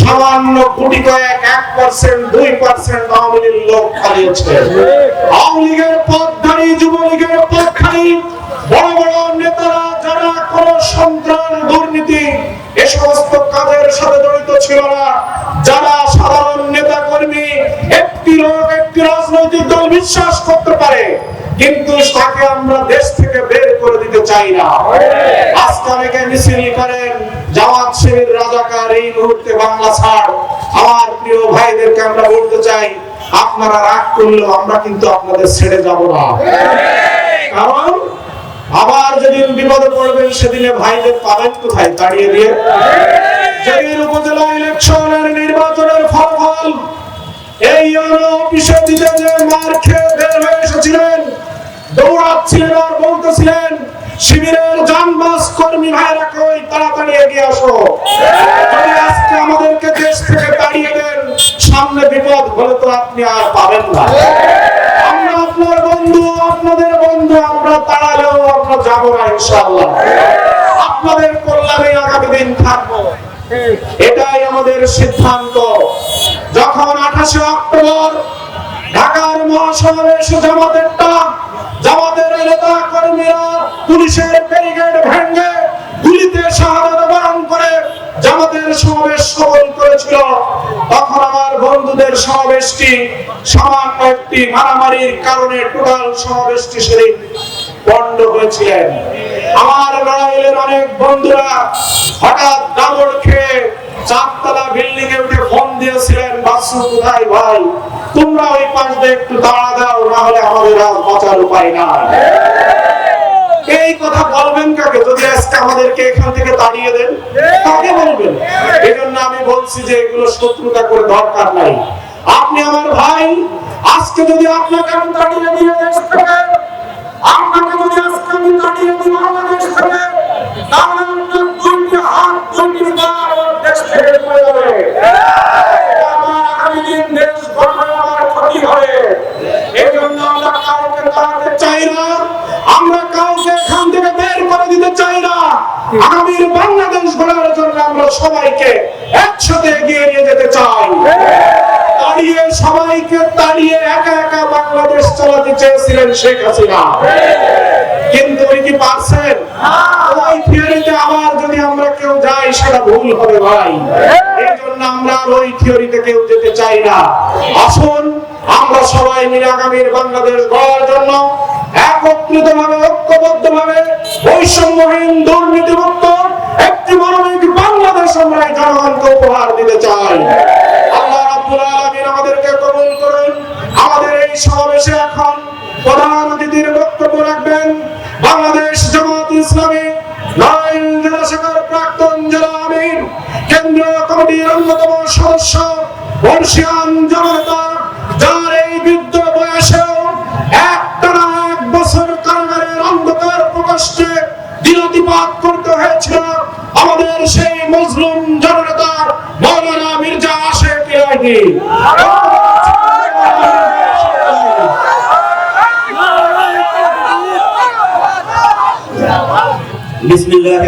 সামান্য কোটি কয়েক, এক পার্সেন্ট দুই পার্সেন্ট আওয়ামী লীগ লোক খালিয়েছে আওয়ামী লীগের পদধারী, যুবলীগের পদধারী, বড় বড় নেতারা, যারা কোন সন্ত্রাস দুর্নীতি, এ সমস্ত কাজের সাথে জড়িত ছিল না, যারা সাধারণ নেতা কর্মী একটি লোক, একটি রাজনৈতিক দল বিশ্বাস করতে পারে, কিন্তু তাকে আমরা দেশ থেকে বের করে দিতে চাই না। আজকে অনেকে মিছিল করেন জামাত শিবির রাজাকার এই মুহূর্তে বাংলা ছাড়। আমার প্রিয় ভাইদেরকে আমরা বলতে চাই, আপনারা রাগ করলেও আমরা কিন্তু আপনাদের ছেড়ে যাব না। কারণ আবার যেদিন বিপদে পড়বেন, সেদিনে ভাইদের পাবেন কোথায়? তাড়িয়ে দিয়ে। যেদিন উপজেলা ইলেকশনের নির্বাচনের ফলাফল দৌড়াচ্ছিলেন আর বলতেছিলেন, শিবিরের জানবাস কর্মী ভাইরা কই? তাড়াতাড়ি এগিয়ে আসো। যদি আজকে আমাদেরকে দেশ থেকে তাড়িয়ে দেন। সামনে বিপদ হলে তো আপনি আর পাবেন না। আমরা আপনার বন্ধু, আপনাদের বন্ধু, আমরা তাড়ালেও আমরা যাব না ইনশাআল্লাহ। আপনাদের কল্যাণে আগামী দিন থাকব। এটাই আমাদের সিদ্ধান্ত। যখন আঠাশে অক্টোবর ঢাকার মহাসমাবেশ জামাতেরটা জামাতের গুলিতে শাহাদাত বরণ করে জামাতের সমাবেশ সফল করেছিল। তখন আমার বন্ধুদের সমাবেশটি সামান্য একটি মারামারির কারণে টোটাল সমাবেশটি সেদিন বন্ধ হয়েছিলেন। আমার লড়াইলের অনেক বন্ধুরা হঠাৎ ডাবল খেয়ে চারতলা বিল্ডিং এ উঠে ফোন দিয়েছিলেন, বাসু, কোথায় ভাই? তোমরা ওই পাশ দিয়ে একটু দাঁড়া দাও, না হলে আমাদের আর বাঁচার উপায় নাই। এই কথা বলবেন কাকে? যদি আজকে আমাদেরকে এখান থেকে তাড়িয়ে দেন, কাকে বলবেন? এজন্য জন্য আমি বলছি যে এগুলো শত্রুতা করে দরকার নাই। আপনি আমার ভাই, আজকে যদি আপনাকে আমি তাড়িয়ে দিয়ে আপনাকে যদি আজকে আমি তাড়িয়ে দিই, বাংলাদেশ গড়ার জন্য আমরা সবাইকে একসাথে এগিয়ে নিয়ে যেতে চাই। সবাইকে একা একা বাংলাদেশ চালাতে চেয়েছিলেন শেখ হাসিনা। কিন্তু কি পারছেন? ওই থিওরিতে আবার যদি আমরা কেউ যাই, সেটা ভুল হবে ভাই। এই জন্য আমরা আর ওই থিওরিতে কেউ যেতে চাই না। আসুন, আমরা সবাই মিলে আগামীর বাংলাদেশ গড়ার জন্য একত্রিত ভাবে ঐক্যবদ্ধ ভাবে বৈষম্যহীন জনগণকে উপহার দিতে চাই। আল্লাহ রাব্বুল আলামিন আমাদেরকে কবুল করুন। আমাদের এই সমাবেশে এখন প্রধান অতিথির বক্তব্য রাখবেন বাংলাদেশ জামাত ইসলামী নাইল জেলা শাখার প্রাক্তন জেলা আমির, কেন্দ্রীয় কমিটির অন্যতম সদস্য বর্ষিয়ান জনতা যার সেই মুসলিম জননেতা মৌলানা মির্জা আশেক ইলাহি। বিসমিল্লাহির